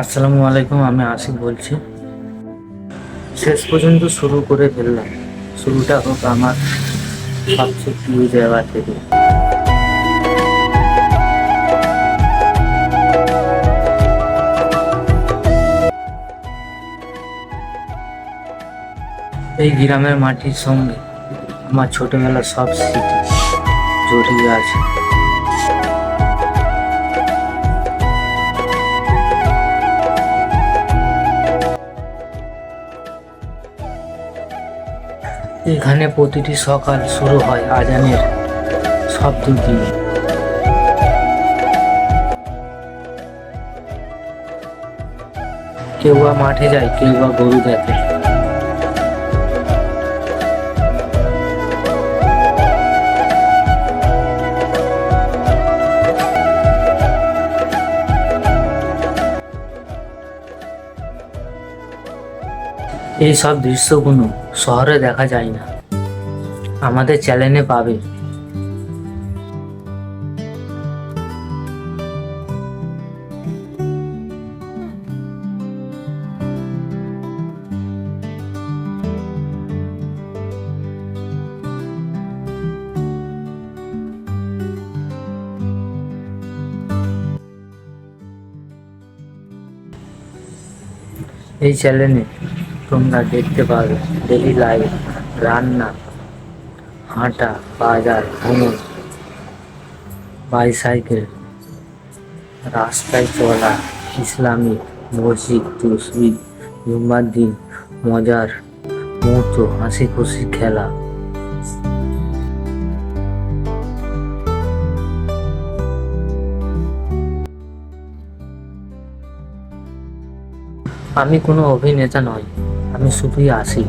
আসসালামু আলাইকুম, আমি আশিক বলছি। শেষ পর্যন্ত শুরু করে ফেললাম। শুরুটা হোক আমার সবচেয়ে প্রিয় জায়গা থেকে। এই গ্রামের মাটির সঙ্গে আমার ছোটবেলার সব স্মৃতি জড়িয়ে আছে। এখানে প্রতিটি সকাল শুরু হয় আজানের শব্দ দিয়ে। কেউ বা মাঠে যায়, কেউ বা গরু দেখে। এই সব দৃশ্যগুলো শহরে দেখা যায় না। আমাদের চ্যানেলে পাবে। এই চ্যানেলে তোমরা দেখতে পাবে ডেলি লাইফ রান্না, হাঁটা, বাজার, ভ্রমণ বাইসাইকেল রাস্তায় চলা ইসলামিক মসজিদ তসবিদ জুম্মার দিন, মজার মুহূর্ত হাসি খুশি খেলা। আমি কোনো অভিনেতা নই। আমি শুধুই আসি।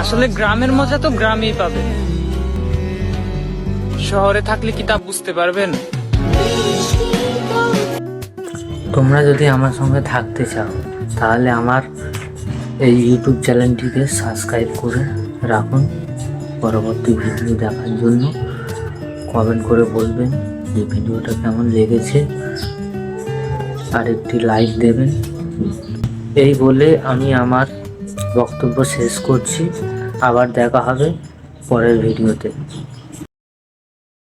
আসলে গ্রামের মজা তো গ্রামেই পাবে। শহরে থাকলে কি তা বুঝতে পারবেন? তোমরা যদি আমার সঙ্গে থাকতে চাও তাহলে আমার এই ইউটিউব চ্যানেলটিকে সাবস্ক্রাইব করে রাখুন। পরবর্তী ভিডিও দেখার জন্য কমেন্ট করে বলবেন যে ভিডিওটা কেমন লেগেছে। আর একটি লাইক দেবেন। এই বলে আমি আমার বক্তব্য শেষ করছি। আবার দেখা হবে পরের ভিডিওতে।